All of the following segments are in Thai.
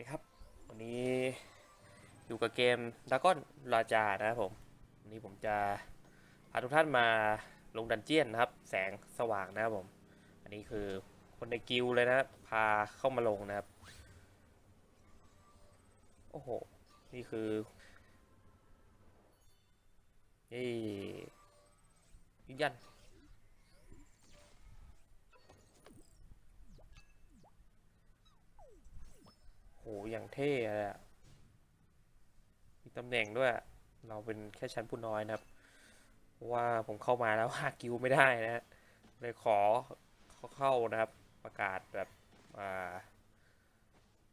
ดีครับ วันนี้อยู่กับเกมด a ก้อนราจานะครับผม วันนี้ผมจะพาทุกท่านมาลงดันเจียนนะครับ แสงสว่างนะครับผม อันนี้คือคนในกิลเลยนะพาเข้ามาลงนะครับ โอ้โห นี่คือนี่ยืน อย่างเท่เลยอะมีตำแหน่งด้วย เราเป็นแค่ชั้นผู้น้อยนะครับ ว่าผมเข้ามาแล้วหากิวไม่ได้นะ เลยขอเขาเข้านะครับ ประกาศแบบ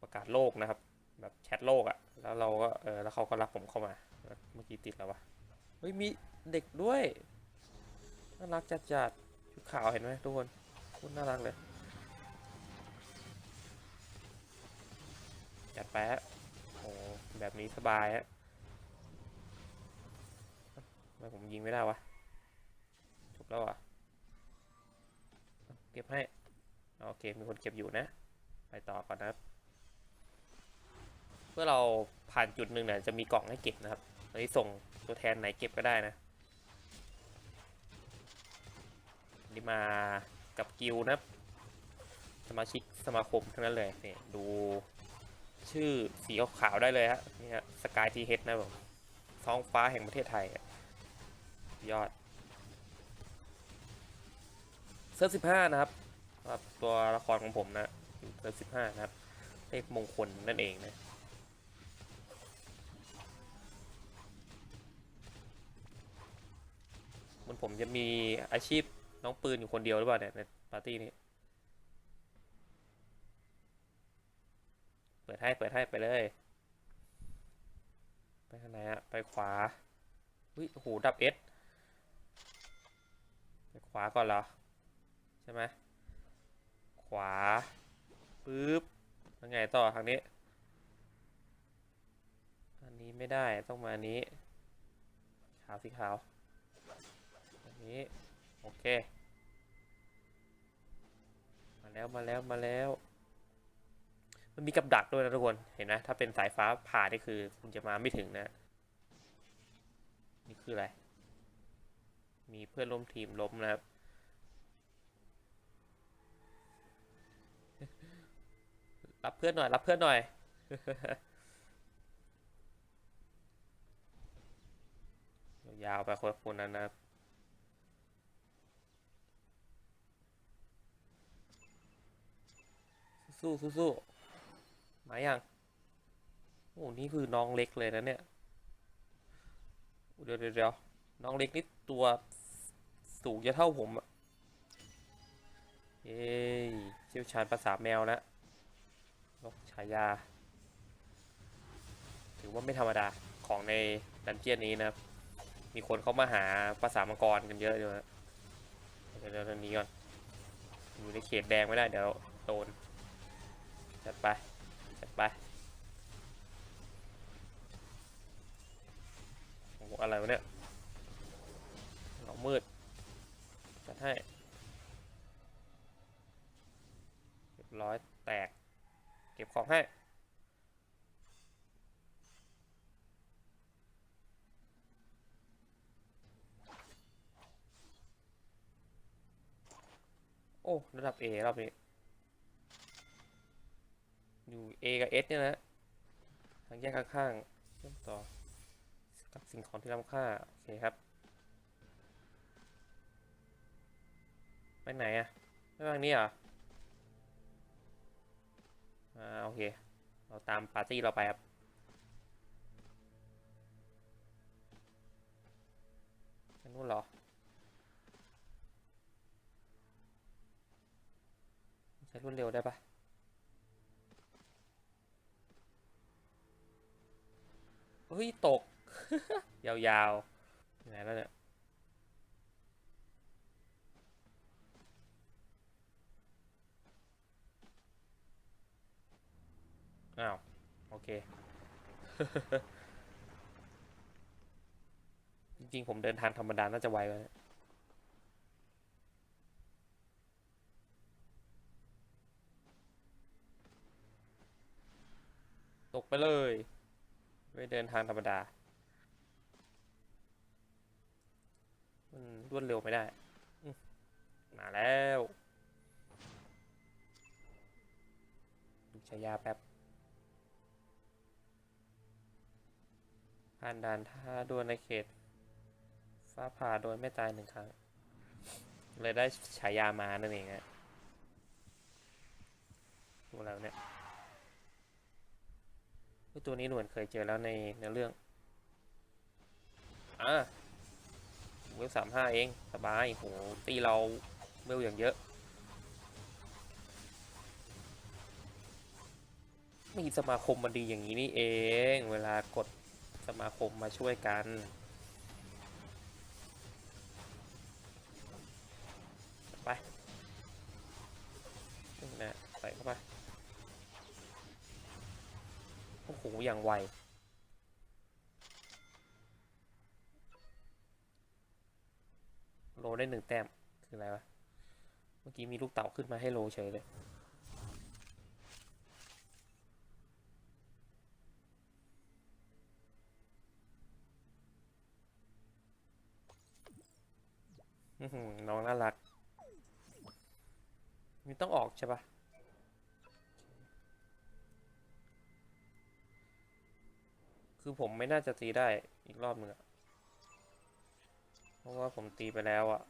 ประกาศโลกนะครับ แบบแชทโลกอะแล้วเราก็เออแล้วเขาก็รับผมเข้ามา เมื่อกี้ติดแล้ววะเฮ้ยมีเด็กด้วย น่ารักจัดจัดชุดขาวเห็นไหมทุกคนคุณน่ารักเลย จัดไปฮะโอ้แบบนี้สบายฮะทำไมผมยิงไม่ได้วะจบแล้วอะเก็บให้ โอเค มีคนเก็บอยู่นะ ไปต่อก่อนนะครับ เมื่อเราผ่านจุดหนึ่งเนี่ยจะมีกล่องให้เก็บนะครับตอนนี้ส่งตัวแทนไหนเก็บก็ได้นะนี่มากับกิลนะครับ สมาชิกสมาคมทั้งนั้นเลยเนี่ยดู ชื่อสีขาวๆได้เลยฮะนี่ฮะสกายทีเฮดนะผมท้องฟ้าแห่งประเทศไทย ยอดเซอร์สิบห้านะครับตัวละครของผมนะเซอร์สิบห้านะครับเลขมงคลนั่นเองนะมันผมจะมีอาชีพน้องปืนอยู่คนเดียวหรือเปล่าเนี่ยในปาร์ตี้นี้ เปิด ให้เปิดให้ไปเลย ไปทางไหนอะไปขวาอุ้ยโอ้โหดับเอสไปขวาก่อนเหรอ ใช่ไหมขวาปึ๊บยังไงต่อทางนี้ อันนี้ไม่ได้ต้องมาอันนี้ ขาวสีขาวอันนี้ โอเค มาแล้วมาแล้วมาแล้ว มันมีกับดักด้วยนะทุกคน เห็นไหมถ้าเป็นสายฟ้าผ่านี่คือ คุณจะมาไม่ถึงนะ นี่คืออะไร มีเพื่อนร่วมทีมล้มนะครับ รับเพื่อนหน่อย รับเพื่อนหน่อย ยาวไปคนคนนั้นนะครับสู้สู้สู้ มายังโอ้นี่คือน้องเล็กเลยนะเนี่ย เดี๋ยวเดี๋ยวน้องเล็กนี่ตัวสูงจะเท่าผมอะเย้เชี่ยวชาญภาษาแมวนะนกฉายา ถือว่าไม่ธรรมดาของในดันเจียนนี้นะมีคนเข้ามาหาภาษามังกรกันเยอะอยู่นะเดี๋ยวเดี๋ยวเดี๋ยวหนี้ก่อนอยู่ในเขตแดงไม่ได้เดี๋ยวโดนจัดไป จัดไป โอะไรวะเนี่ยหลอกมืดจัดให้เรียบร้อยแตก เก็บของให้โอ้ ระดับ A รอบนี้ อยู่ A กับ S เนี่ยนะ ทางแยกข้างๆเชื่อมต่อ กับสิ่งของที่ล้ำค่า โอเคครับ ไปไหนอะไปทางนี้เหรอ อ่า โอเค เราตามปาร์ตี้เราไปครับไปนู่นเหรอ ใช้รวดเร็วได้ปะเฮ้ย ตก ยาวๆไหนแล้วเนี่ยอ้าว โอเค จริงๆ ผมเดินทางธรรมดา น่าจะไวกว่านี้ตกไปเลย ไม่เดินทางธรรมดา มันรวดเร็วไม่ได้ มาแล้วดูชายาแป๊บผ่านด่านท่าดวลในเขต ฟ้าผ่าโดยไม่ตายหนึ่งครั้ง เลยได้ฉายามานั่นเองฮะตัวแล้วเนี่ยตัวนี้หนวลเคยเจอแล้วในในเรื่อง อะ เวลสามห้าเองสบายโหตีเราเวลอย่างเยอะ มีสมาคมมันดีอย่างนี้นี่เอง เวลากดสมาคมมาช่วยกันไปนี่นะใส่เข้าไป โอ้โห อย่างไว โลได้หนึ่งแต้ม คืออะไรวะ เมื่อกี้มีลูกเต่าขึ้นมาให้โลเฉยเลย น้องน่ารักนี่ต้องออกใช่ปะคือผมไม่น่าจะตีได้อีกรอบหนึ่งอะ ราะว่าผมตีไปแล้วอะ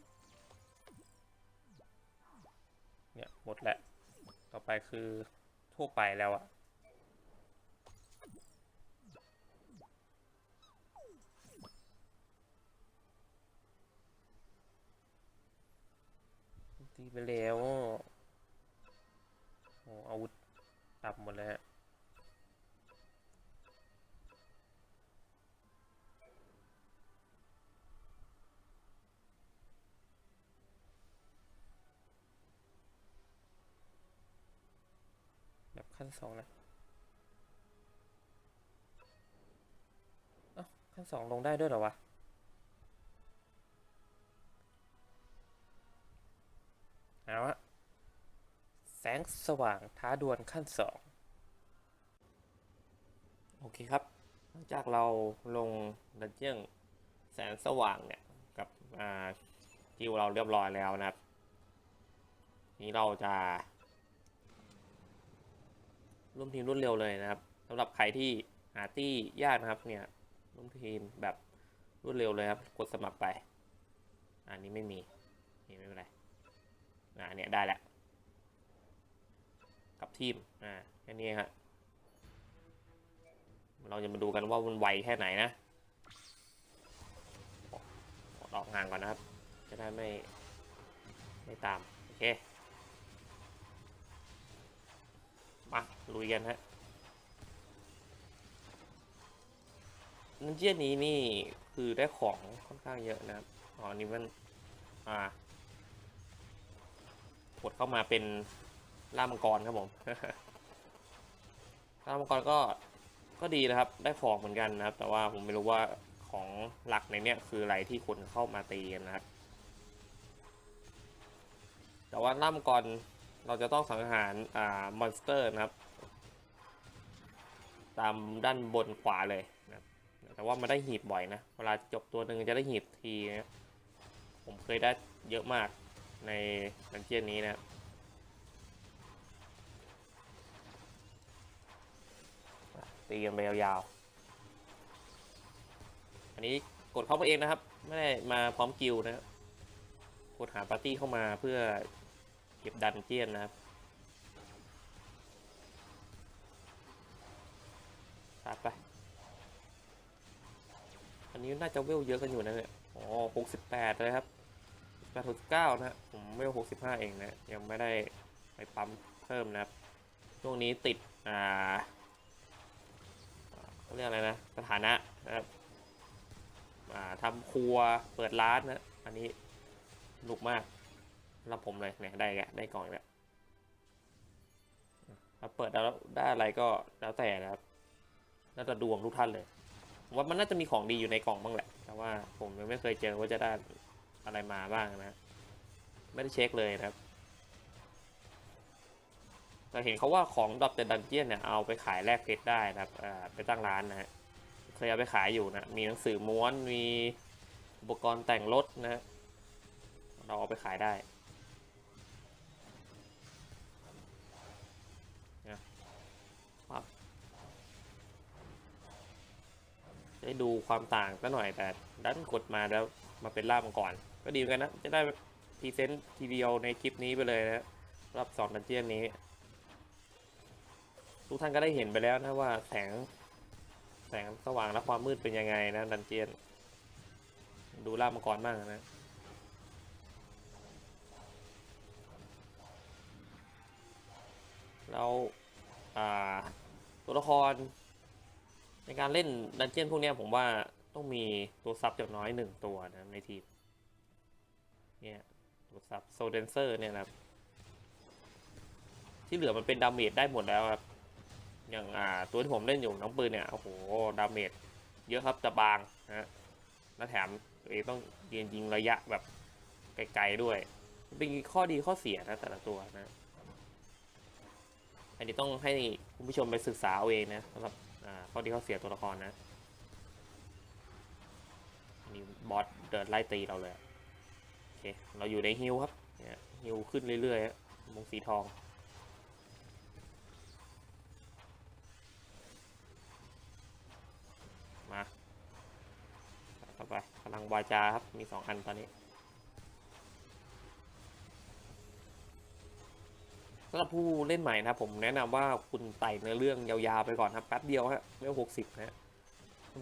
เนี่ยหมดแหละ ต่อไปคือทั่วไปแล้วอะตีไปแล้วโอ้อาวุธตับหมดเลย ขั้นสองนะเอ้าขั้นสองลงได้ด้วยเหรอวะเอาละแสงสว่างท้าดวลขั้นสองโอเคครับ หลังจากเราลงดันเจี้ยนแสงสว่างเนี่ย กับอ่ากิวเราเรียบร้อยแล้วนะครับ นี้เราจะ ร่วมทีมรวดเร็วเลยนะครับสำหรับใครที่หาตี้ยากนะครับเนี่ยร่วมทีมแบบรวดเร็วเลยครับ กดสมัครไป อันนี้ไม่มีนี่ไม่เป็นไรอ่าเนี่ยได้แล้วกับทีมอ่าแค่นี้ฮะเราจะมาดูกันว่ามันไวแค่ไหนนะออกห่างก่อนนะครับ จะได้ไม่ไม่ตาม โอเค มาลุยกันฮะนันเจียนนี้นี่คือได้ของค่อนข้างเยอะนะครับอ๋ออันนี่มันอ่ากดเข้ามาเป็นล่ามังกรครับผมล่ามังกรก็ก็ดีนะครับ ได้ของเหมือนกันนะครับ แต่ว่าผมไม่รู้ว่าของหลักในเนี้ยคืออะไรที่คนเข้ามาตีกันนะครับ แต่ว่าล่ามังกร เราจะต้องสังหารอ่ามอนสเตอร์นะครับ ตามด้านบนขวาเลยนะแต่ว่ามันได้หีบบ่อยนะ เวลาจบตัวหนึ่งจะได้หีบทีนะผมเคยได้เยอะมากในดันเจียนนี้นะครับตีกันไปยาวๆ อันนี้กดเข้ามาเองนะครับ ไม่ได้มาพร้อมกิลนะครับ กดหาปาร์ตี้เข้ามาเพื่อ ก็บดันเจียนนะครับตัดไป อันนี้น่าจะเวลเยอะกันอยู่นะเนี่ย อ๋อหกสิบแปดเลยครับแปดหกสิบเก้านะผมเวลหกสิบห้าเองนะ ยังไม่ได้ไปปั๊มเพิ่มนะครับ ช่วงนี้ติด อ่าเรียกอะไรนะ สถานะนะครับอ่าทำครัว เปิดร้านนะ อันนี้สนุกมาก รับผมเลยเนี่ยได้แกได้กล่องแล้วถ้าเปิดแล้วได้อะไรก็แล้วแต่นะครับน่าจะดวงทุกท่านเลยว่ามันน่าจะมีของดีอยู่ในกล่องบ้างแหละ แต่ว่าผมยังไม่เคยเจอว่าจะได้อะไรมาบ้างนะ ไม่ได้เช็คเลยนะครับ แต่เห็นเขาว่าของดรอปเดดันเจียนเนี่ยเอาไปขายแลกเพชรได้นะครับไปตั้งร้านนะฮะเคยเอาไปขายอยู่นะ มีหนังสือม้วน มีอุปกรณ์แต่งรถนะฮะเราเอาไปขายได้ ได้ดูความต่างก็หน่อยแต่ดันกดมาแล้วมาเป็นล่ามก่อนก็ดีเหมือนกันนะ จะได้พรีเซนต์ทีเดียวในคลิปนี้ไปเลยนะสำหรับสองดันเจียนนี้ ทุกท่านก็ได้เห็นไปแล้วนะว่าแสง แสงสว่างและความมืดเป็นยังไงนะดันเจียน ดูล่ามังกรบ้างนะแล้วอ่าตัวละคร ในการเล่นดันเจียนพวกนี้ผมว่าต้องมีตัวซับอย่างน้อยหนึ่งตัวนะในทีม เนี่ยตัวซับโซเดนเซอร์เนี่ยนะครับ ที่เหลือมันเป็นดาเมจได้หมดแล้วครับ อย่างอ่าตัวที่ผมเล่นอยู่น้องปืนเนี่ยโอ้โหดาเมจเยอะครับจะบางนะและแถมตัวเองต้องยืนยิงระยะแบบไกลๆด้วย เป็นข้อดีข้อเสียนะแต่ละตัวนะอันนี้ต้องให้คุณผู้ชมไปศึกษาเอาเองนะสำหรับ อ่าข้อดีข้อเสียตัวละครนะนี่บอสเดินไล่ตีเราเลยโอเคเราอยู่ในฮิลครับเนี่ยฮิลขึ้นเรื่อยๆมงสีทองมาเข้าไปพลังวาจาครับมีสองอันตอนนี้ำหรับผู้เล่นใหม่นะผมแนะนำว่าคุณไต่เนื้อเรื่องยาวๆไปก่อนครับแป๊บเดียวฮะเรื่หกสิบนะ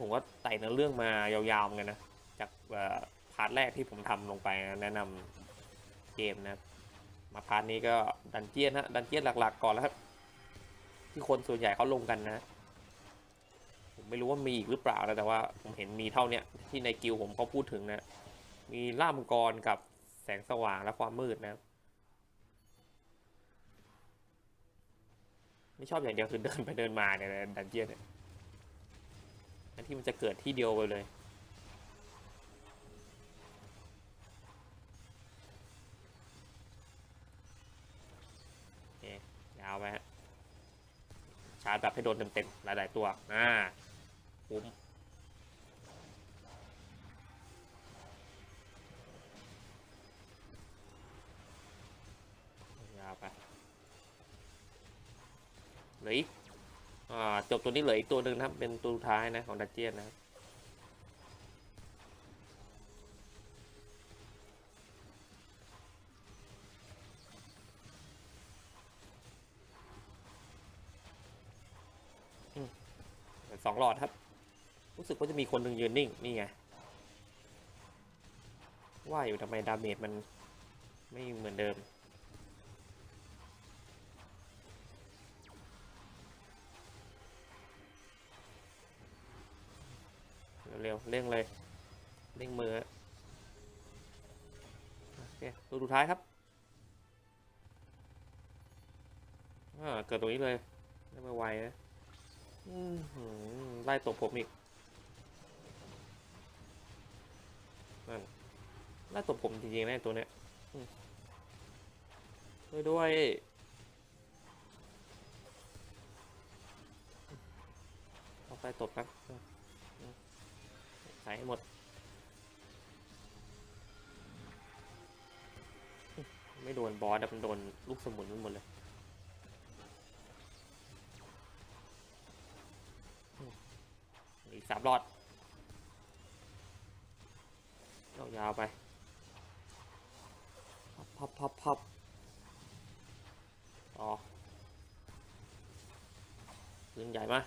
ผมก็ไต่เนื้อเรื่องมายาวๆเหมือนกันนะจากพาร์ทแรกที่ผมทำลงไปนะแนะนำเกมนะมาพาร์ทนี้ก็ดันเจียนฮะดันเจียนหลักๆก่อนแล้วครับที่คนส่วนใหญ่เขาลงกันนะ ผมไม่รู้ว่ามีอีกหรือเปล่านะแต่ว่าผมเห็นมีเท่าเนี้ยที่ในกิลผมเขาพูดถึงนะ มีล่ามกรกับแสงสว่างและความมืดนะ ไม่ชอบอย่างเดียวคือเดินไปเดินมาเนี่ยในดันเจียนเนี่ยอันที่มันจะเกิดที่เดียวไปเลยเยาวไปฮะชาร์จแบบให้โดนเต็มๆหลายๆตัว อ่า คุ้ม เหลืออีกจบตัวนี้เหลืออีกตัวหนึ่งนะครับเป็นตัวท้ายนะของดัจเจียนนะครับสองหลอดครับ รู้สึกว่าจะมีคนหนึ่งยืนนิ่ง นี่ไง ว่าอยู่ทำไมดาเมจมันไม่เหมือนเดิม เร็วๆเร่งเลยเร่งมือโอเคตัวสุดท้ายครับอ่าเกิดตรงนี้เลยได้มาไวนะไล่ตบผมอีกนั่นไล่ตบผมจริงๆนะตัวเนี้ยอืมช่วยด้วยเอาไปตบครับอืมอืม ใส่ให้หมด ไม่โดนบอสอะมันโดนลูกสมุนมันหมดเลยอีกสามหลอดเอายาวไปพับพับพับพับต่อปืนใหญ่มา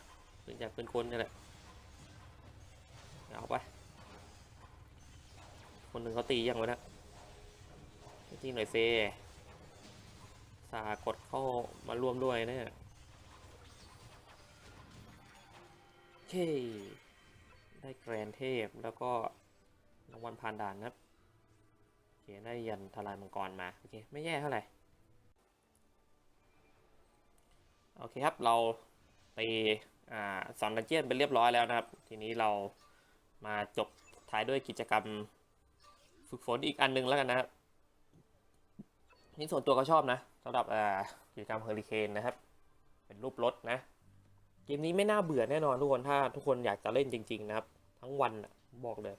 ปืนใหญ่ปืนคนนี่แหละ ยาไป คนหนึ่งเขาตียังวะนะตีหน่อยเซสากดเข้ามาร่วมด้วยเนี่ยโอเคได้แกรนเทพแล้วก็รางวัลผ่านด่านนะครับโอเคได้ยันทลายมังกรมาโอเคไม่แย่เท่าไหร่โอเคครับเราไปอ่าสอนดันเจียนไปเรียบร้อยแล้วนะครับ ทีนี้เรา มาจบท้ายด้วยกิจกรรม ฝึกฝนอีกอันนึงแล้วกันนะครับนี่ส่วนตัวก็ชอบนะสำหรับกิจกรรมเฮอริเคนนะครับ เป็นรูปรถนะ เกมนี้ไม่น่าเบื่อแน่นอนทุกคนถ้าทุกคนอยากจะเล่นจริง ๆ นะครับ ทั้งวันบอกเลย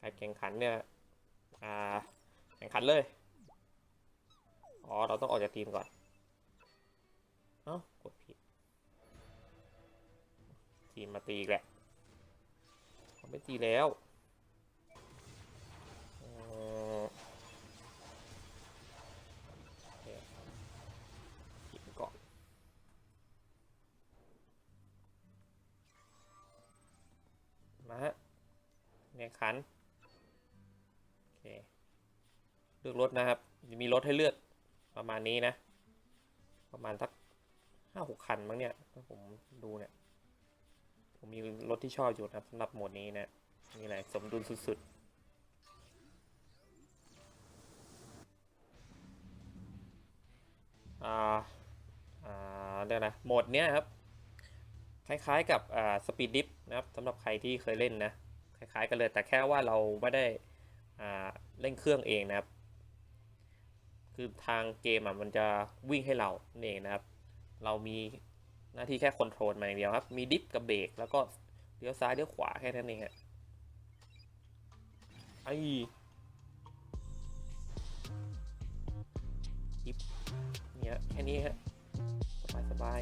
การแข่งขันเนี่ยแข่งขันเลย อ๋อ เราต้องออกจากทีมก่อน เอ้ากดผิด ทีมมาตีอีกแหละ เขาไม่ตีแล้วเอ่อโอเก่อนมาฮะแข่งขัน โอเค เลือกรถนะครับจะมีรถให้เลือกประมาณนี้นะ ประมาณสักห้าหกคันมั้งเนี่ยถ้าผมดูเนี่ย ผมมีรถที่ชอบอยู่นะครับสำหรับโหมดนี้นะนี่แหละสมดุลสุดๆอ่าอ่าเรียกนะโหมดเนี้ยครับ คล้ายๆกับอ่าสปีดดิฟนะครับสำหรับใครที่เคยเล่นนะ คล้ายๆกันเลยแต่แค่ว่าเราไม่ได้อ่าเล่นเครื่องเองนะครับ คือทางเกมอะมันจะวิ่งให้เรานี่เองนะครับ เรามี หน้าที่แค่คอนโทรลมาอย่างเดียวครับ มีดิฟกับเบรกแล้วก็เลี้ยวซ้ายเลี้ยวขวาแค่นั้นเองอะไอ้ดิฟเนี่ยแค่นี้ฮะสบายสบาย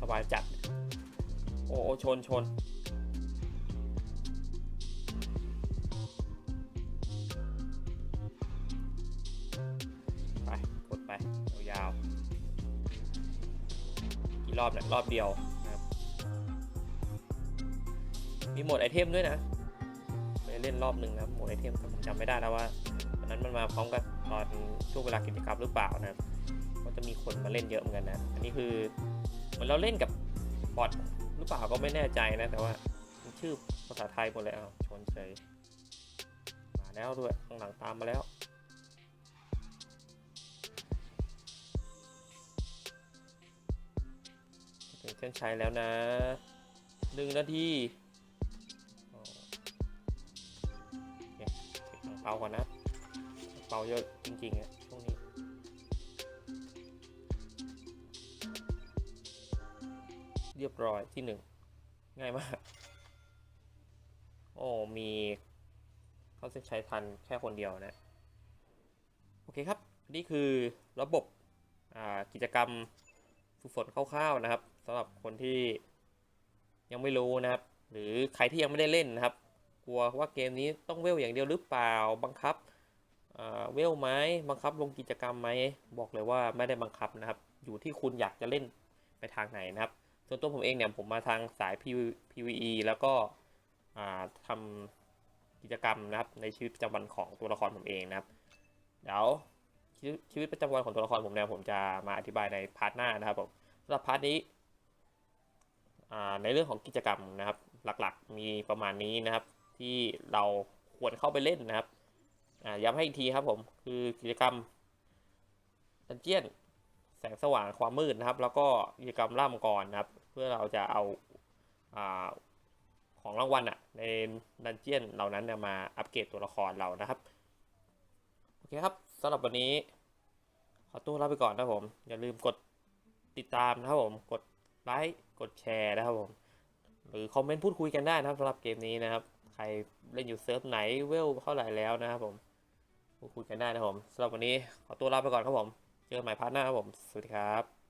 สบายจัด โอ้โอ้ชนชน ยาวๆกี่รอบเนี่ยรอบเดียวนะครับมีโหมดไอเทมด้วยนะไปเล่นรอบหนึ่งนะโหมดไอเทมผมจำไม่ได้แล้วว่าตอนนั้นมันมาพร้อมกับตอนช่วงเวลากิจกรรมหรือเปล่านะก็จะมีคนมาเล่นเยอะเหมือนกันนะอันนี้คือเหมือนเราเล่นกับบอทหรือเปล่าก็ไม่แน่ใจนะแต่ว่าชื่อภาษาไทยหมดเลยอ้าวชนเฉยมาแล้วด้วยข้างหลังตามมาแล้ว ถึงเส้แล้วนะหนึ่งนาทีเคเก็บอังเปาก่อนนะ เปาเยอะจริงๆอะช่วงนี้เรียบร้อยที่หนึ่งง่ายมาก โอ้มีเขาเส้นชัยทันแค่คนเดียวนะ โอเคครับ นี่คือระบบกิจกรรมฝึกฝนคร่าวๆนะครับ สำหรับคนที่ยังไม่รู้นะครับ หรือใครที่ยังไม่ได้เล่นนะครับ กลัวว่าเกมนี้ต้องเวลอย่างเดียวหรือเปล่าบังคับเเวลไหมบังคับลงกิจกรรมไหมบอกเลยว่าไม่ได้บังคับนะครับ อยู่ที่คุณอยากจะเล่นไปทางไหนนะครับ ส่วนตัวผมเองเนี่ยผมมาทางสาย PVE แล้วก็ทำกิจกรรมนะครับในชีวิตประจำวันของตัวละครผมเองนะครับเดี๋ยวชีวิตชีวิตประจำวันของตัวละครผมเนี่ยผมจะมาอธิบายในพาร์ทหน้านะครับผมสำหรับพาร์ทนี้ ในเรื่องของกิจกรรมนะครับ หลักๆมีประมาณนี้นะครับ ที่เราควรเข้าไปเล่นนะครับย้ำให้อีกทีครับผมคือกิจกรรมดันเจียนแสงสว่างความมืดนะครับ แล้วก็กิจกรรมล่ามังกรนะครับ เพื่อเราจะเอาอาของรางวัลอะในดันเจียนเหล่านั้นมาอัปเกรดตัวละครเรานะครับโอเคครับสำหรับวันนี้ ขอตัวลาไปก่อนนะครับผม อย่าลืมกดติดตามนะครับผมกดไลค์ กดแชร์นะครับผมหรือคอมเมนต์พูดคุยกันได้นะครับสำหรับเกมนี้นะครับ ใครเล่นอยู่เซิร์ฟไหนเวลเท่าไหร่แล้วนะครับผมพูดคุยกันได้นะครับผมสำหรับวันนี้ขอตัวลาไปก่อนครับผม เจอกันใหม่พาร์ทหน้าครับผม สวัสดีครับ